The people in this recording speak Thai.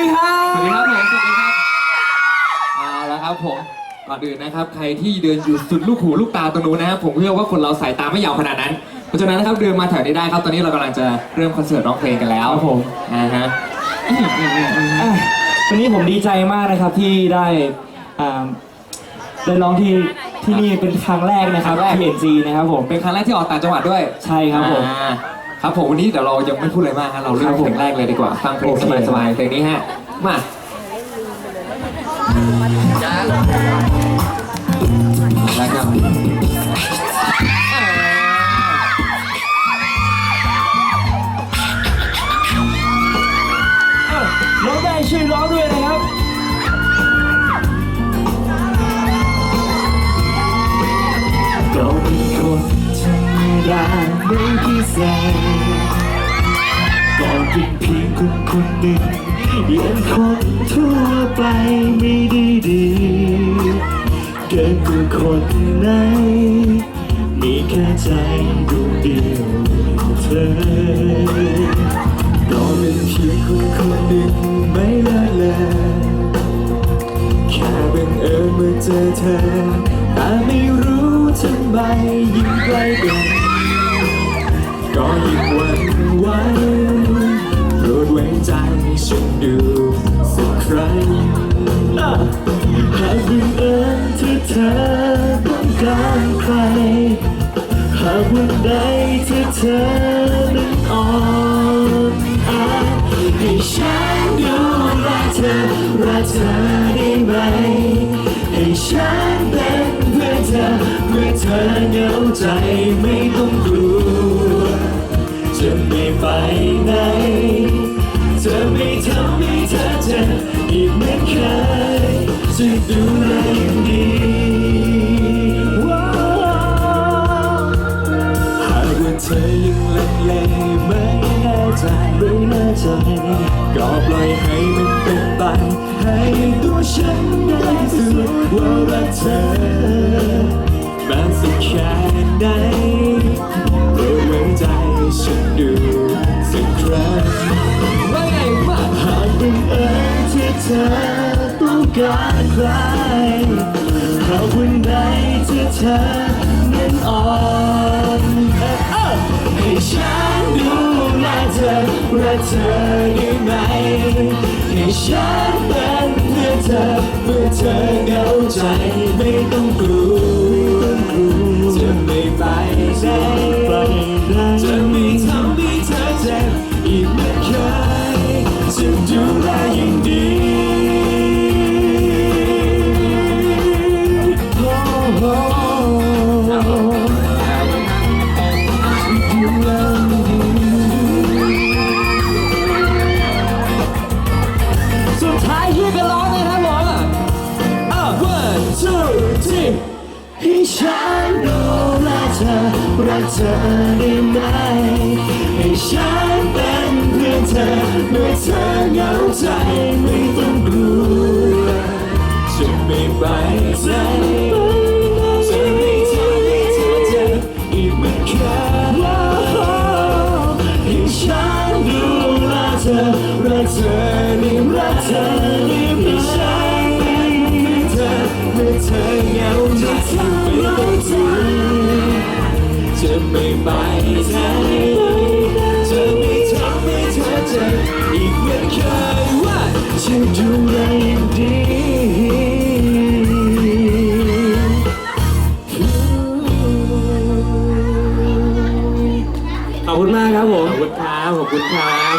ดีครับสวัสดีครับผมสวัสดีครับเอาละครับผมก่อนอื่นนะครับ ใครที่เดินอยู่สุดลูกหูลูกตาตรงนู้นนะครับผมเชื่อว่าคนเราสายตาไม่ยาวขนาดนั้น เพราะฉะนั้นนะครับเดินมาแถวนี้ได้ครับตอนนี้เรากำลังจะเริ่มคอนเสิร์ตร้องเพลงกันแล้วครับผมอ่าฮะอะวันนี้ผมดีใจมากนะครับที่ได้อ่าได้ร้องที่ที่นี่เป็นครั้งแรกนะครับ PNG นะครับผมเป็นครั้งแรกที่ออกต่างจังหวัดด้วย ใช่ครับผม อ่า ครับผมวันนี้เดี๋ยวเรายังไม่พูดอะไรมากฮะเราเริ่ครัมบผมเพลงแรกเลยดีกว่าฟังเพลงโอเคสบายๆเพลงนี้ฮะมาแล้วครับอ่าอ้าวร้องได้ช่วยร้องด้วยนะครับก็เป็นคนธรรมดาไม่พิเศษ คนหนึ่งยังคนทั่วไปไม่ได้ดีเกินกว่าคนไหนมีแค่ใจดวงเดียวเธอก็เป็นเพียงคนคนหนึ่งไม่ละเลแค่บังเอิญเมื่อเจอเธอแต่ไม่รู้ทำไมยิ่งใกล้กันก็ยิ่งหวั่นไหว อต้องการใคร หากวันใดที่เธอนั้นอ่อนอาให้ฉันดูแลเธอรักเธอได้ไหม ให้ฉันเป็นเพื่อนเธอเมื่อเธอเหงาใจไม่ต้องกลัวจะไม่ไปไหนจะไม่ทำให้เธอเจ็บอีกเหมือนเคยจะดูแลอย่างดี ปล่อยให้มันเป็นไป ให้ตัวฉันได้สึกว่ารักเธอแม้สักแค่ไหนโปรดไว้ใจฉันดูสักครั้งว่าไงมาหากบังเอิญที่เธอต้องการใครหากวันใดที่เธอนั้นอ่อนให้ฉันดูแลเธอรักเธอได้ไหมให้ ฉันเป็นเพื่อเธอเมื่อเธอเหงาใจไม่ต้องกลัว รักเธอได้ไหมให้ฉันเป็นเพื่อนเธอเมื่อเธอเหงาใจไม่ต้องกลัวจะไม่ไปไหนจะไม่ทำให้เธอเจ็บอีกเหมือนเคยให้ฉันดูแลเธอรักเธอได้รักเธอได้ไหมฉันเป็นเพื่อนเธอเมื่อเธอเหงาใจไม่ต้องกลัว ไม่ไปไหนจะไม่ทำให้เธอเจ็บอีกเหมือนเคยว่าฉันดูแลอย่างดีขอบคุณมากครับผม ขอบคุณครับ ขอบคุณครับ